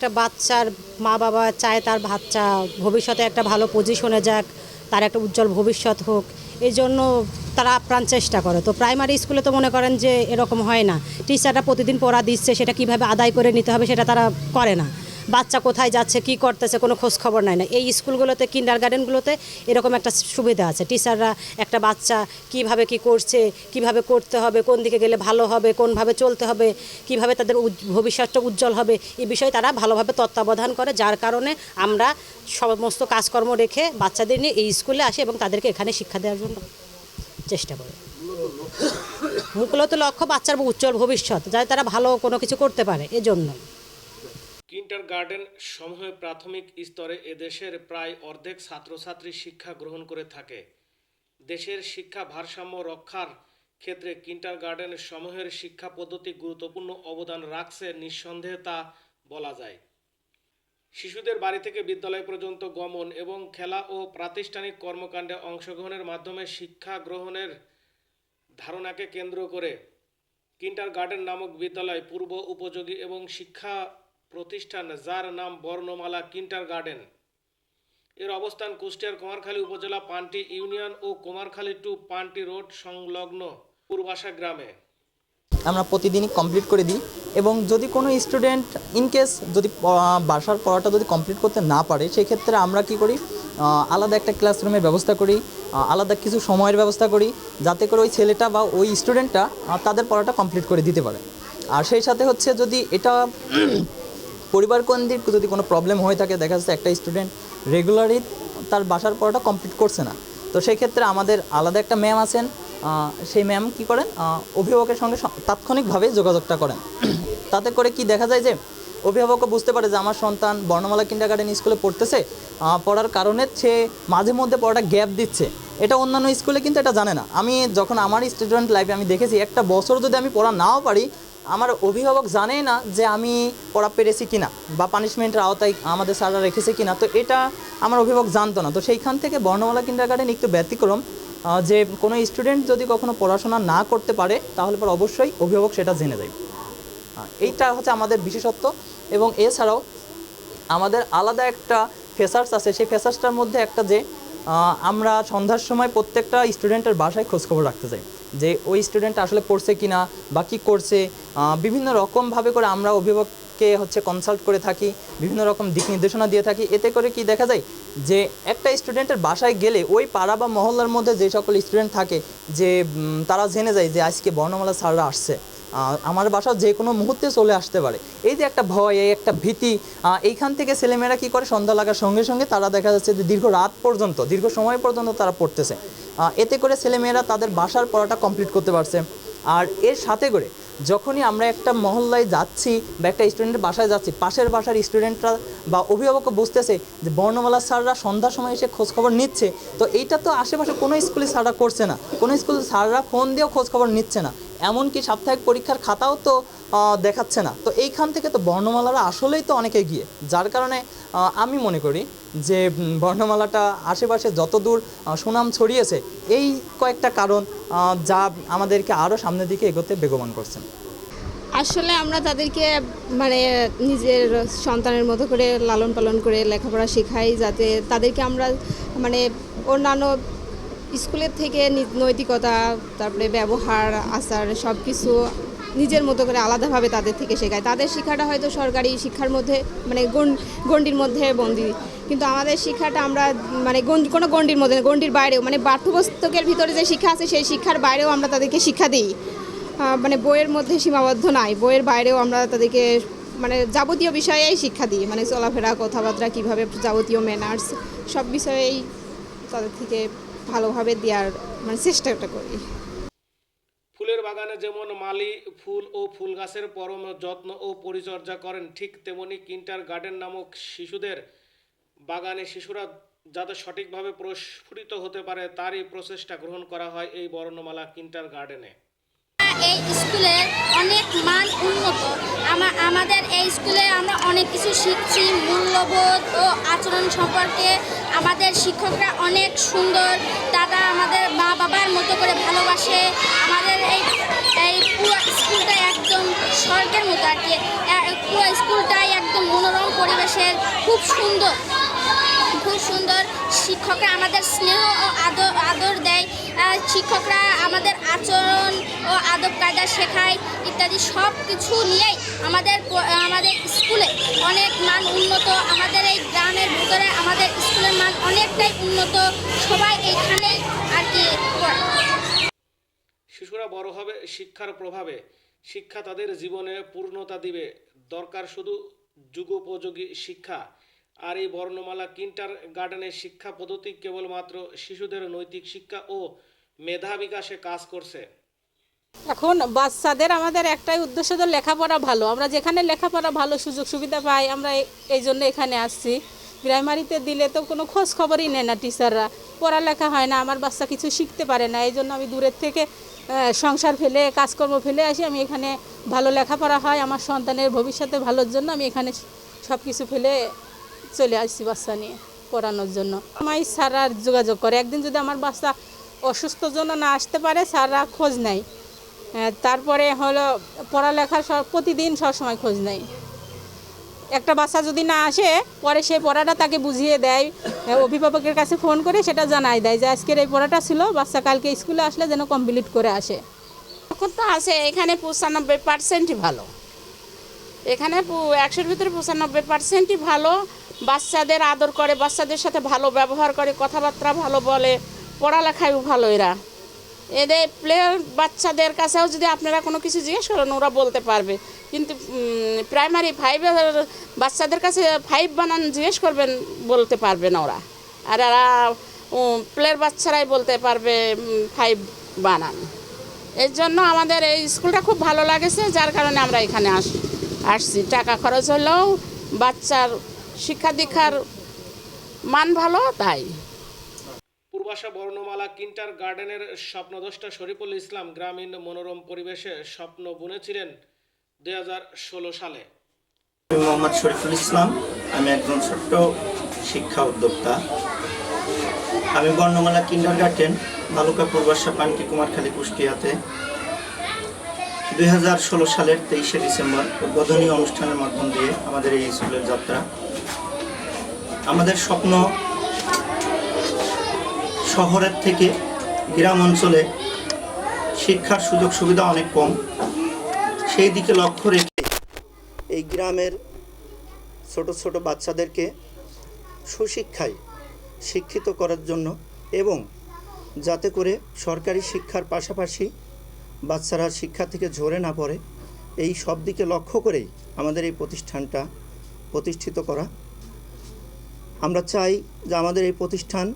একটা বাচ্চার মা বাবা চায় তার বাচ্চা ভবিষ্যতে একটা ভালো পজিশনে যাক, তার একটা উজ্জ্বল ভবিষ্যৎ হোক, এই জন্য তারা আপ্রাণ চেষ্টা করে। তো প্রাইমারি স্কুলে তো মনে করেন যে এরকম হয় না। টিচাররা প্রতিদিন পড়া দিচ্ছে, সেটা কীভাবে আদায় করে নিতে হবে সেটা তারা করে না। বাচ্চা কোথায় যাচ্ছে, কি করতেছে, কোনো খোঁজ খবর নাই না। এই স্কুলগুলোতে কিন্ডার গার্ডেনগুলোতে এরকম একটা সুবিধা আছে। টিচাররা একটা বাচ্চা কীভাবে কি করছে, কীভাবে করতে হবে, কোন দিকে গেলে ভালো হবে, কোনভাবে চলতে হবে, কীভাবে তাদের ভবিষ্যৎটা উজ্জ্বল হবে, এই বিষয়ে তারা ভালোভাবে তত্ত্বাবধান করে, যার কারণে আমরা সমস্ত কাজকর্ম রেখে বাচ্চাদের নিয়ে এই স্কুলে আসি এবং তাদেরকে এখানে শিক্ষা দেওয়ার জন্য চেষ্টা করি। মূলত লক্ষ্য বাচ্চার উজ্জ্বল ভবিষ্যৎ, যাতে তারা ভালো কোনো কিছু করতে পারে এজন্য কিন্টার গার্ডেন সমূহে প্রাথমিক স্তরে এদেশের প্রায় অর্ধেক ছাত্রছাত্রী শিক্ষা গ্রহণ করে থাকে। দেশের শিক্ষা ভারসাম্য রক্ষার ক্ষেত্রে কিন্টার গার্ডেন সমূহের শিক্ষা পদ্ধতি গুরুত্বপূর্ণ অবদান রাখছে নিঃসন্দেহে তা বলা যায়। শিশুদের বাড়ি থেকে বিদ্যালয় পর্যন্ত গমন এবং খেলা ও প্রাতিষ্ঠানিক কর্মকাণ্ডে অংশগ্রহণের মাধ্যমে শিক্ষা গ্রহণের ধারণাকে কেন্দ্র করে কিন্টার গার্ডেন নামক বিদ্যালয় পূর্ব উপযোগী এবং শিক্ষা প্রতিষ্ঠান যার নাম বর্ণমালা কিন্টার গার্ডেন। এর অবস্থান কুষ্টিয়ার কুমারখালী উপজেলা পান্টি ইউনিয়ন ও কুমারখালী টু পান্টি রোড সংলগ্ন পূর্বাশা গ্রামে। আমরা প্রতিদিনই কমপ্লিট করে দিই এবং যদি কোনো স্টুডেন্ট ইনকেস যদি বাসার পড়াটা যদি কমপ্লিট করতে না পারে, সেক্ষেত্রে আমরা কি করি আলাদা একটা ক্লাসরুমের ব্যবস্থা করি আলাদা কিছু সময়ের ব্যবস্থা করি, যাতে করে ওই ছেলেটা বা ওই স্টুডেন্টটা তাদের পড়াটা কমপ্লিট করে দিতে পারে। আর সেই সাথে হচ্ছে যদি এটা পরিবার কেন্দ্রিক যদি কোনো প্রবলেম হয়ে থাকে, দেখা যাচ্ছে একটা স্টুডেন্ট রেগুলারই তার বাসার পড়াটা কমপ্লিট করছে না। তো সেই ক্ষেত্রে আমাদের আলাদা একটা ম্যাম আছেন সেই ম্যাম কি করেন অভিভাবকের সঙ্গে তাৎক্ষণিকভাবে যোগাযোগটা করেন। তাতে করে কি দেখা যায় যে, অভিভাবকও বুঝতে পারে যে আমার সন্তান বর্ণমালা কিন্ডার গার্ডেন স্কুলে পড়তেছে পড়ার কারণে সে মাঝে মধ্যে পড়াটা গ্যাপ দিচ্ছে। এটা অন্যান্য স্কুলে কিন্তু এটা জানে না। আমি যখন আমার স্টুডেন্ট লাইফে আমি দেখেছি, একটা বছর যদি আমি পড়া নাও পারি আমার অভিভাবক জানে না যে আমি পড়া পেরেছি কিনা বা পানিশমেন্টের আওতায় আমাদের স্যাররা রেখেছে কিনা। তো এটা আমার অভিভাবক জানতো না। তো সেইখান থেকে বর্ণমালা কিন্ডার গার্ডেন একটু ব্যতিক্রম যে কোনো স্টুডেন্ট যদি কখনো পড়াশোনা না করতে পারে তাহলে পর অবশ্যই অভিভাবক সেটা জেনে আহ, এইটা হচ্ছে আমাদের বিশেষত্ব এবং এছাড়াও আমাদের আলাদা একটা ফেসার্স আছে। সেই ফেসার্সটার মধ্যে একটা যে আমরা সন্ধ্যার সময় প্রত্যেকটা স্টুডেন্টের বাসায় খোঁজখবর রাখতে যাই। যে ওই স্টুডেন্ট আসলে পড়ছে কি না বা কী করছে বিভিন্ন রকমভাবে করে আমরা অভিভাবককে হচ্ছে কনসাল্ট করে থাকি, বিভিন্ন রকম দিক নির্দেশনা দিয়ে থাকি। এতে করে কি দেখা যায় যে একটা স্টুডেন্টের বাসায় গেলে ওই পাড়া বা মহল্লার মধ্যে যে সকল স্টুডেন্ট থাকে যে তারা জেনে যায় যে আজকে বর্ণমালা স্যাররা আসছে। আমার বাসা যে কোনো মুহূর্তে চলে আসতে পারে। এই যে একটা ভয়, এই একটা ভীতি এইখান থেকে ছেলেমেয়েরা কি করে সন্ধ্যা লাগার সঙ্গে সঙ্গে তারা দেখা যাচ্ছে যে দীর্ঘ রাত পর্যন্ত, দীর্ঘ সময় পর্যন্ত তারা পড়তেছে। এতে করে ছেলেমেয়েরা তাদের বাসার পড়াটা কমপ্লিট করতে পারছে। আর এর সাথে করে যখনই আমরা একটা মহল্লায় যাচ্ছি বা একটা স্টুডেন্টের বাসায় যাচ্ছি, পাশের বাসার স্টুডেন্টরা বা অভিভাবকও বুঝতেছে যে বর্ণমালা স্যাররা সন্ধ্যার সময় এসে খোঁজখবর নিচ্ছে। তো এইটা তো আশেপাশে কোনো স্কুলে স্যাররা করছে না। কোনো স্কুল স্যাররা ফোন দিয়েও খোঁজখবর নিচ্ছে না। এমনকি সাপ্তাহিক পরীক্ষার খাতাও তো দেখাচ্ছে না। তো এইখান থেকে তো বর্ণমালারা আসলেই তো অনেকে এগিয়ে যার কারণে আমি মনে করি যে বর্ণমালাটা আশেপাশে যতদূর সুনাম ছড়িয়েছে, এই কয়েকটা কারণ যা আমাদেরকে আরও সামনের দিকে এগোতে বেগবান করছেন। আসলে আমরা তাদেরকে মানে নিজের সন্তানের মতো করে লালন পালন করে লেখাপড়া শেখাই, যাতে তাদেরকে আমরা মানে অন্যান্য স্কুলের থেকে নৈতিকতা, তারপরে ব্যবহার, আচার সব কিছু নিজের মতো করে আলাদাভাবে তাদের থেকে শেখায়। তাদের শিক্ষাটা হয়তো সরকারি শিক্ষার মধ্যে মানে গণ- গণ্ডির মধ্যে বন্দি। কিন্তু আমাদের শিক্ষাটা আমরা মানে কোনো গণ্ডির মধ্যে গণ্ডির বাইরেও মানে পাঠ্যপুস্তকের ভিতরে যে শিক্ষা আছে, সেই শিক্ষার বাইরেও আমরা তাদেরকে শিক্ষা দিই। মানে বইয়ের মধ্যে সীমাবদ্ধ নাই, বইয়ের বাইরেও আমরা তাদেরকে মানে যাবতীয় বিষয়েই শিক্ষা দিই। মানে চলাফেরা, কথাবার্তা, কীভাবে যাবতীয় ম্যানার্স সব বিষয়েই তাদের থেকে ভালোভাবে দেওয়ার মানে চেষ্টাটা করি। বাগানে যেমন মালি ফুল ও ফুল গাছের পরম যত্ন ও পরিচর্যা করেন, ঠিক তেমনি কিন্টার গার্ডেন নামক শিশুদের বাগানে শিশুরা যাতে সঠিকভাবে প্রস্ফুটিত হতে পারে, তারই প্রচেষ্টা গ্রহণ করা হয় এই বর্ণমালা কিন্টার গার্ডেনে। এই স্কুলের অনেক মান উন্নত। আমা- আমাদের এই স্কুলে আমরা অনেক কিছু শিখছি, মূল্যবোধ ও আচরণ সম্পর্কে। আমাদের শিক্ষকরা অনেক সুন্দর তারা আমাদের মা বাবার মতো করে ভালোবাসে। আমাদের এই এই পুরো স্কুলটা একদম স্বর্গের মতো আর কি। পুরো স্কুলটাই একদম মনোরম পরিবেশের, খুব সুন্দর। খুব সুন্দর শিক্ষকরা আমাদের স্নেহ ও আদর আদর দেয়। শিক্ষকরা আমাদের আচরণ ও আদব কায়দা শেখায়, ইত্যাদি সব কিছু নিয়েই আমাদের আমাদের স্কুলে অনেক মান উন্নত, আমাদের এই গ্রামের ভিতরে আমাদের স্কুলের মান অনেকটাই উন্নত। সবাই এইখানেই আর কি শিশুরা বড় হবে, শিক্ষার প্রভাবে। শিক্ষা তাদের জীবনে পূর্ণতা দিবে। দরকার শুধু যুগোপযোগী শিক্ষা। আর এই বর্ণমালা কিন্টার গার্ডেনের শিক্ষা পদ্ধতি কেবলমাত্র শিশুদের নৈতিক শিক্ষা ও মেধা বিকাশে কাজ করছে। এখন বাচ্চাদের আমাদের একটাই উদ্দেশ্য তো লেখাপড়া ভালো। আমরা যেখানে লেখাপড়া ভালো সুযোগ সুবিধা পাই, আমরা এই- জন্য এখানে আসছি। প্রাইমারিতে দিলে তো কোনো খোঁজ খবরই নেয় না টিচাররা। পড়ালেখা হয় না, আমার বাচ্চা কিছু শিখতে পারে না। এই জন্য আমি দূরের থেকে সংসার ফেলে, কাজকর্ম ফেলে আসি। আমি এখানে ভালো লেখাপড়া হয়, আমার সন্তানের ভবিষ্যতে ভালোর জন্য আমি এখানে সব কিছু ফেলে চলে আসছি বাচ্চা নিয়ে পড়ানোর জন্য। আমার স্যাররা যোগাযোগ করে। একদিন যদি আমার বাচ্চা অসুস্থ জন্য না আসতে পারে স্যাররা খোঁজ নেয়। তারপরে হলো পড়ালেখার সব প্রতিদিন সবসময় খোঁজ নেয়। একটা বাচ্চা যদি না আসে, পরে সেই পড়াটা তাকে বুঝিয়ে দেয় অভিভাবকের কাছে ফোন করে সেটা জানাই দেয় যে আজকের এই পড়াটা ছিল, বাচ্চা কালকে স্কুলে আসলে যেন কমপ্লিট করে আসে। এখন তো আছে, এখানে পঁচানব্বই পার্সেন্টই ভালো। এখানে একশোর ভিতরে পঁচানব্বই পার্সেন্টই ভালো। বাচ্চাদের আদর করে, বাচ্চাদের সাথে ভালো ব্যবহার করে, কথাবার্তা ভালো বলে, পড়ালেখায়ও ভালো এরা। এদের প্লেয়ার বাচ্চাদের কাছেও যদি আপনারা কোনো কিছু জিজ্ঞেস করেন, ওরা বলতে পারবে। কিন্তু প্রাইমারি ফাইভের বাচ্চাদের কাছে ফাইভ বানান জিজ্ঞেস করবেন, বলতে পারবে না ওরা। আর এরা প্লেয়ার বাচ্চারাই বলতে পারবে ফাইভ বানান। এর জন্য আমাদের এই স্কুলটা খুব ভালো লাগেছে, যার কারণে আমরা এখানে আস, আসছি। টাকা খরচ হলেও বাচ্চার শিক্ষা দীক্ষার মান ভালো তাই। পূর্বাশা বর্ণমালা কিন্টার গার্ডেনের স্বপ্নদ্রষ্টা শরীফুল ইসলাম গ্রামীণ মনোরম পরিবেশে স্বপ্ন বুনেছিলেন দুই সালে। আমি মোহাম্মদ শরীফুল ইসলাম। আমি একজন ছোট্ট শিক্ষা উদ্যোক্তা। আমি বর্ণমালা কিন্ডার গার্ডেন বালুকা পূর্বাশা পানকি কুমারখালী কুষ্টিয়াতে। দুই হাজার ষোলো সালের তেইশে ডিসেম্বর উদ্বোধনী অনুষ্ঠানের মাধ্যম দিয়ে আমাদের এই স্কুলের যাত্রা আমাদের স্বপ্ন শহরের থেকে গ্রাম অঞ্চলে শিক্ষার সুযোগ সুবিধা অনেক কম। সেই দিকে লক্ষ্য রেখে এই গ্রামের ছোট ছোট বাচ্চাদেরকে সুশিক্ষায় শিক্ষিত করার জন্য এবং যাতে করে সরকারি শিক্ষার পাশাপাশি বাচ্চারা শিক্ষা থেকে ঝরে না পড়ে, এই সব দিকে লক্ষ্য করেই আমাদের এই প্রতিষ্ঠানটা প্রতিষ্ঠিত করা আমরা চাই যে আমাদের এই প্রতিষ্ঠান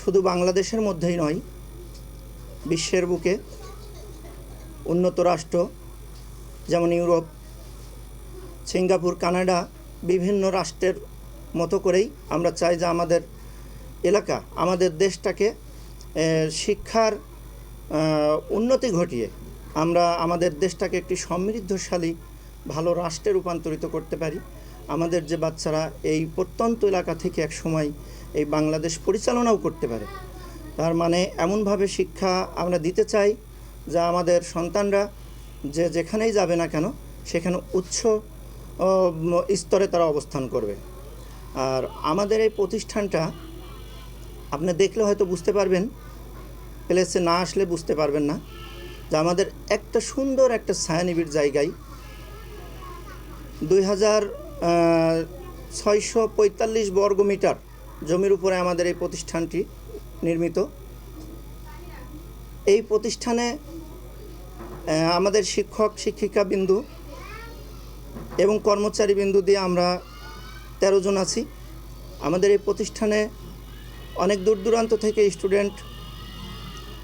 শুধু বাংলাদেশের মধ্যেই নয়, বিশ্বের বুকে উন্নত রাষ্ট্র যেমন ইউরোপ, সিঙ্গাপুর, কানাডা, বিভিন্ন রাষ্ট্রের মতো করেই আমরা চাই যে আমাদের এলাকা, আমাদের দেশটাকে শিক্ষার উন্নতি ঘটিয়ে আমরা আমাদের দেশটাকে একটি সমৃদ্ধশালী, ভালো রাষ্ট্রে রূপান্তরিত করতে পারি। আমাদের যে বাচ্চারা এই প্রত্যন্ত এলাকা থেকে এক সময় এই বাংলাদেশ পরিচালনাও করতে পারে। তার মানে এমনভাবে শিক্ষা আমরা দিতে চাই যা আমাদের সন্তানরা যে যেখানেই যাবে না কেন, সেখানে উচ্চ স্তরে তারা অবস্থান করবে। আর আমাদের এই প্রতিষ্ঠানটা আপনি দেখলে হয়তো বুঝতে পারবেন, প্লেসে না আসলে বুঝতে পারবেন না, যে আমাদের একটা সুন্দর একটা ছায়ানিবিড় জায়গায় দুই হাজার ছয়শো পঁয়তাল্লিশ বর্গ মিটার জমির উপরে আমাদের এই প্রতিষ্ঠানটি নির্মিত। এই প্রতিষ্ঠানে আমাদের শিক্ষক শিক্ষিকা বিন্দু এবং কর্মচারী বিন্দু দিয়ে আমরা তেরো জন আছি। আমাদের এই প্রতিষ্ঠানে অনেক দূর দূরান্ত থেকে স্টুডেন্ট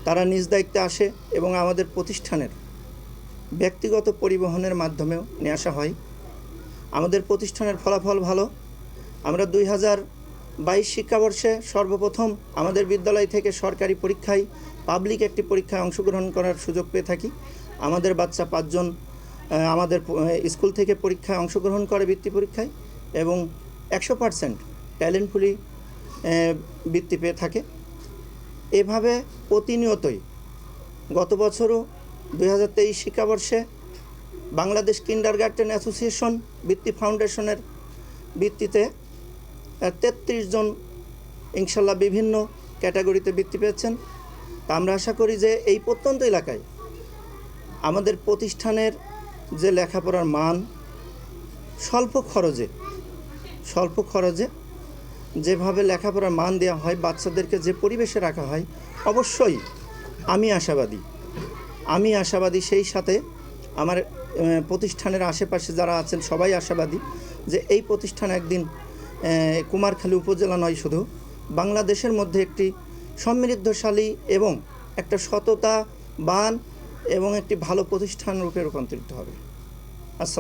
তারা নিজ দায়িত্বে আসে এবং আমাদের প্রতিষ্ঠানের ব্যক্তিগত পরিবহনের মাধ্যমেও নিয়ে আসা হয়। আমাদের প্রতিষ্ঠানের ফলাফল ভালো। আমরা দুই হাজার বাইশ শিক্ষাবর্ষে সর্বপ্রথম আমাদের বিদ্যালয় থেকে সরকারি পরীক্ষায় পাবলিক একটি পরীক্ষায় অংশগ্রহণ করার সুযোগ পেয়ে থাকি। আমাদের বাচ্চা পাঁচজন আমাদের স্কুল থেকে পরীক্ষায় অংশগ্রহণ করে বৃত্তি পরীক্ষায় এবং একশো পার্সেন্ট ট্যালেন্টফুলি বৃত্তি পেয়ে থাকে। এভাবে প্রতিনিয়তই গত বছরও দুই হাজার তেইশ শিক্ষাবর্ষে বাংলাদেশ কিন্ডার গার্ডেন অ্যাসোসিয়েশন বৃত্তি ফাউন্ডেশনের ভিত্তিতে তেত্রিশ জন ইনশাল্লাহ বিভিন্ন ক্যাটাগরিতে বৃত্তি পেয়েছেন। তা আমরা আশা করি যে এই প্রত্যন্ত এলাকায় আমাদের প্রতিষ্ঠানের যে লেখাপড়ার মান স্বল্প খরচে স্বল্প খরচে যেভাবে লেখাপড়ার মান দেওয়া হয়, বাচ্চাদেরকে যে পরিবেশে রাখা হয়, অবশ্যই আমি আশাবাদী। আমি আশাবাদী সেই সাথে আমার প্রতিষ্ঠানের আশেপাশে যারা আছেন, সবাই আশাবাদী যে এই প্রতিষ্ঠান একদিন কুমারখালী উপজেলা নয় শুধু, বাংলাদেশের মধ্যে একটি সমৃদ্ধশালী এবং একটা সততা বান এবং একটি ভালো প্রতিষ্ঠান রূপে রূপান্তরিত হবে। আসসালাম।